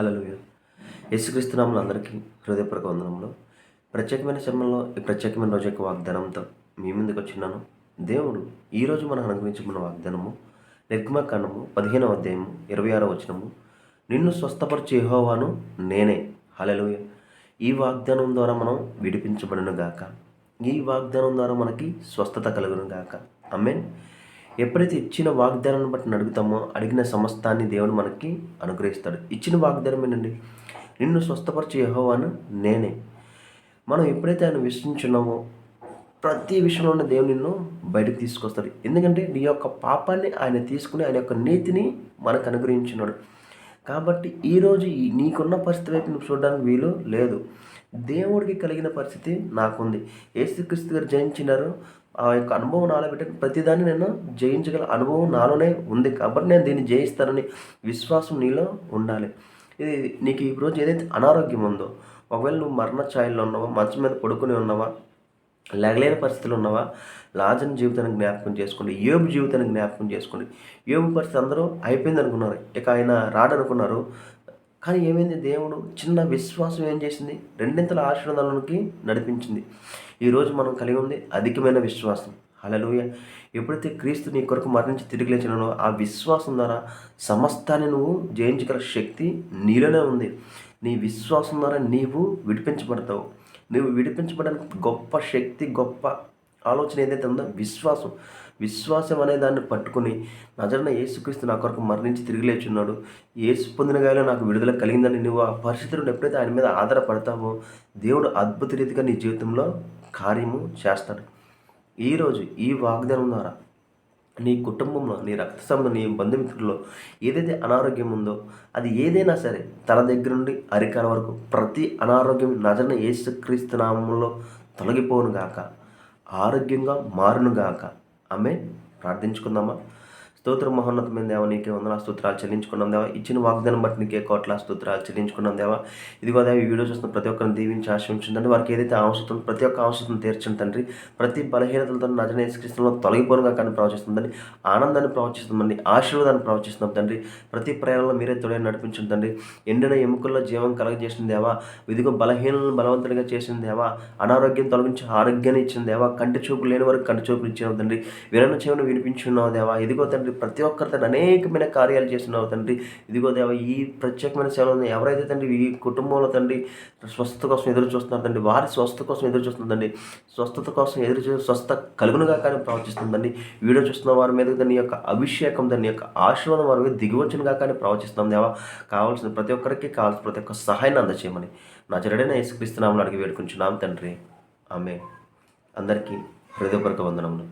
అలలు యేసుక్రీస్తునామలు అందరికీ హృదయపూర్వక వందనంలో ప్రత్యేకమైన సమయంలో ఈ ప్రత్యేకమైన రోజు యొక్క వాగ్దానంతో మీ ముందుకు వచ్చినాను. దేవుడు ఈరోజు మనకు అనుగ్రహించబడిన వాగ్దానము నిర్గమకాండము పదిహేనవ అధ్యాయము ఇరవై ఆరో వచనము. నిన్ను స్వస్థపరిచే యెహోవాను నేనే. హలలుయ ఈ వాగ్దానం ద్వారా మనం విడిపించబడును గాక ఈ వాగ్దానం ద్వారా మనకి స్వస్థత కలుగును గాక అమ్మేన్ ఎప్పుడైతే ఇచ్చిన వాగ్దానాన్ని బట్టి అడుగుతామో అడిగిన సమస్తాన్ని దేవుడు మనకి అనుగ్రహిస్తాడు. ఇచ్చిన వాగ్దానం ఏంటండి? నిన్ను స్వస్థపరిచే యహోవాను నేనే. మనం ఎప్పుడైతే ఆయన విశ్వసించున్నామో ప్రతి విషయంలో ఉన్న దేవుడు నిన్ను బయటకు తీసుకొస్తాడు. ఎందుకంటే నీ యొక్క పాపాన్ని ఆయన తీసుకుని ఆయన యొక్క నీతిని మనకు అనుగ్రహించున్నాడు. కాబట్టి ఈరోజు ఈ నీకున్న పరిస్థితి వైపు నువ్వు చూడడానికి వీలు లేదు. దేవుడికి కలిగిన పరిస్థితి నాకుంది. ఏసుక్రీస్తు గారు జయించినారు. ఆ యొక్క అనుభవం నాలో పెట్టిన ప్రతిదాన్ని నేను జయించగల అనుభవం నాలోనే ఉంది. కాబట్టి నేను దీన్ని జయిస్తానని విశ్వాసం నీలో ఉండాలి. ఇది నీకు ఈ రోజు ఏదైతే అనారోగ్యం ఉందో ఒకవేళ నువ్వు మరణ ఛాయల్లో ఉన్నావా మంచం మీద పడుకుని ఉన్నావా లేగలేని పరిస్థితులు ఉన్నావా లాజన్ జీవితాన్ని జ్ఞాపకం చేసుకోండి యోబు జీవితాన్ని జ్ఞాపకం చేసుకోండి. యోబు పరిస్థితి అందరూ అయిపోయింది అనుకున్నారు. ఇక ఆయన రాడనుకున్నారు. కానీ ఏమైంది? దేవుడు చిన్న విశ్వాసం ఏం చేసింది? రెండింతల ఆశీర్వాదాలకి నడిపించింది. ఈరోజు మనం కలిగి ఉంది అధికమైన విశ్వాసం. అలలోయ ఎప్పుడైతే క్రీస్తు నీ కొరకు మరణించి తిరిగి లేచినానో ఆ విశ్వాసం ద్వారా సమస్తాన్ని నువ్వు జయించగల శక్తి నీలోనే ఉంది. నీ విశ్వాసం ద్వారా నీవు విడిపించబడతావు. నువ్వు విడిపించబడడానికి గొప్ప శక్తి గొప్ప ఆలోచన ఏదైతే ఉందో విశ్వాసం. విశ్వాసం అనే దాన్ని పట్టుకుని నజరన యేసుక్రీస్తు నా కొరకు మరణించి తిరిగి లేచున్నాడు. ఏసు పొందిన గాయలో నాకు విడుదల కలిగిందని నువ్వు ఆ పరిస్థితులను ఎప్పుడైతే ఆయన మీద ఆధారపడతావో దేవుడు అద్భుత రీతిగా నీ జీవితంలో కార్యము చేస్తాడు. ఈరోజు ఈ వాగ్దానం ద్వారా నీ కుటుంబంలో నీ రక్త సంబంధం నీ బంధుమిత్రుల్లో ఏదైతే అనారోగ్యం ఉందో అది ఏదైనా సరే తల దగ్గర నుండి అరికాల వరకు ప్రతి అనారోగ్యం నజన ఏసుక్రీస్తు నామంలో తొలగిపోను గాక. ఆరోగ్యంగా మారును గాక ఆమె ప్రార్థించుకుందామా? స్తోత్ర మహోన్నతమైన దేవ నీకే వందన స్తోత్రాలు చెల్లించుకున్నాం దేవా. ఇచ్చిన వాగ్దానం బట్టి నీకే కోట్ల స్తోత్రాలు చెల్లించుకున్నాం దేవా. ఇదిగో దేవ ఈ వీడియో చూస్తున్న ప్రతి ఒక్కరిని దీవించి ఆశించిందండి వారికి ఏదైతే అవసరం ప్రతి ఒక్క అవసరం తీర్చండి తండ్రి. ప్రతి బలహీనతలతో నజనేసుక్రీస్తులో తొలగిపోనుగా కానీ ప్రవచిస్తుందండి. ఆనందాన్ని ప్రవచిస్తుందండి. ఆశీర్వాదాన్ని ప్రవచిస్తున్నాం తండ్రి. ప్రతి ప్రయాణంలో మీరే తోడే నడిపించండి తండ్రి. ఎండిన ఎముకల్లో జీవం కలగజేసిన దేవా. ఇదిగో బలహీనలను బలవంతుడిగా చేసిన దేవా. అనారోగ్యం తొలగించి ఆరోగ్యాన్ని ఇచ్చిన దేవా. కంటి చూపు లేని వరకు కంటి చూపులు ఇచ్చిన తండ్రి. వినను చెవును వినిపించున్నావు దేవా. ఇదిగో తండ్రి ప్రతి ఒక్కరి తండ్రి అనేకమైన కార్యాలు చేస్తున్నావు తండ్రి. ఇదిగో దేవ ఈ ప్రత్యేకమైన సేవలు ఎవరైతే తండ్రి ఈ కుటుంబంలో తండ్రి స్వస్థత కోసం ఎదురు చూస్తున్నారు తండ్రి వారి స్వస్థత కోసం ఎదురు చూస్తుందండి స్వస్థత కోసం ఎదురు చూ స్వస్థ కలుగునుగా కానీ ప్రవచిస్తుందండి వీడియో చూస్తున్న వారి మీద దాని యొక్క అభిషేకం దాని యొక్క ఆశీర్వాదం వారి మీద దిగివచ్చునుగా కానీ ప్రవచిస్తున్నాం దేవా. కావాల్సిన ప్రతి ఒక్కరికి కావాల్సిన ప్రతి ఒక్క సహాయాన్ని అందచేయమని నా చెరడైన యేసుక్రీస్తునామని అడిగి వేడుకుంటున్నాం తండ్రి. ఆమె అందరికీ హృదయపూర్వక వందనములు.